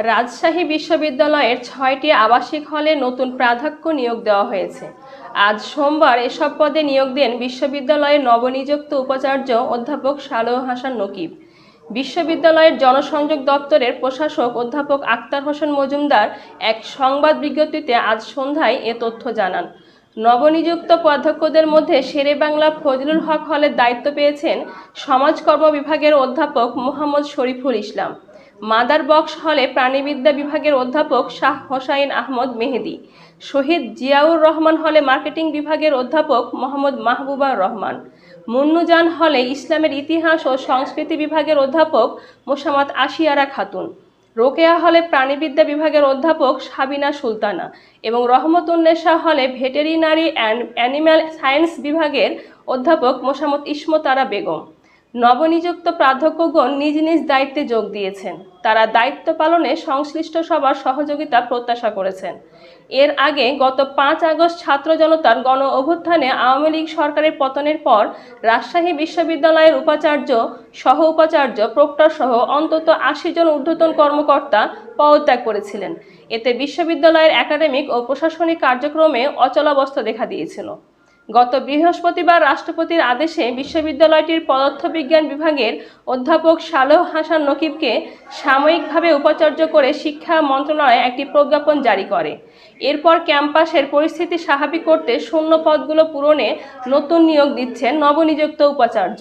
রাজশাহী বিশ্ববিদ্যালয়ের ছয়টি আবাসিক হলে নতুন প্রাধ্যক্ষ নিয়োগ দেওয়া হয়েছে। আজ সোমবার এসব পদে নিয়োগ দেন বিশ্ববিদ্যালয়ের নবনিযুক্ত উপাচার্য অধ্যাপক সালেহ হাসান নকিব। বিশ্ববিদ্যালয়ের জনসংযোগ দপ্তরের প্রশাসক অধ্যাপক আক্তার হোসেন মজুমদার এক সংবাদ বিজ্ঞপ্তিতে আজ সন্ধ্যায় এ তথ্য জানান। নবনিযুক্ত অধ্যক্ষদের মধ্যে শেরেবাংলা ফজলুল হক হলের দায়িত্ব পেয়েছেন সমাজকর্ম বিভাগের অধ্যাপক মোহাম্মদ শরীফুল ইসলাম। মাদার বক্স হলে প্রাণীবিদ্যা বিভাগের অধ্যাপক শাহ হোসাইন আহমদ মেহেদি। শহীদ জিয়াউর রহমান হলে মার্কেটিং বিভাগের অধ্যাপক মোহাম্মদ মাহবুবা রহমান। মুন্নুজান হলে ইসলামের ইতিহাস ও সংস্কৃতি বিভাগের অধ্যাপক মোসাম্মদ আশিয়ারা খাতুন। রোকেয়া হলে প্রাণীবিদ্যা বিভাগের অধ্যাপক সাবিনা সুলতানা এবং রহমতুন্নেসা হলে ভেটেরিনারি অ্যান্ড অ্যানিম্যাল সায়েন্স বিভাগের অধ্যাপক মোসাম্মদ ইসমতারা বেগম। নবনিযুক্ত প্রাধ্যক্ষগণ নিজ নিজ দায়িত্বে যোগ দিয়েছেন। তারা দায়িত্ব পালনে সংশ্লিষ্ট সবার সহযোগিতা প্রত্যাশা করেছেন। এর আগে গত পাঁচ আগস্ট ছাত্র জনতার গণ অভ্যুত্থানে আওয়ামী লীগ সরকারের পতনের পর রাজশাহী বিশ্ববিদ্যালয়ের উপাচার্য সহ উপাচার্য প্রক্টর সহ অন্তত আশি জন ঊর্ধ্বতন কর্মকর্তা পদত্যাগ করেছিলেন। এতে বিশ্ববিদ্যালয়ের একাডেমিক ও প্রশাসনিক কার্যক্রমে অচলাবস্থা দেখা দিয়েছিল। গত বৃহস্পতিবার রাষ্ট্রপতির আদেশে বিশ্ববিদ্যালয়টির পদার্থবিজ্ঞান বিভাগের অধ্যাপক সালেহ হাসান নকিবকে সাময়িকভাবে উপাচার্য করে শিক্ষা মন্ত্রণালয় একটি প্রজ্ঞাপন জারি করে। এরপর ক্যাম্পাসের পরিস্থিতি স্বাভাবিক করতে শূন্য পদগুলো পূরণে নতুন নিয়োগ দিচ্ছেন নবনিযুক্ত উপাচার্য।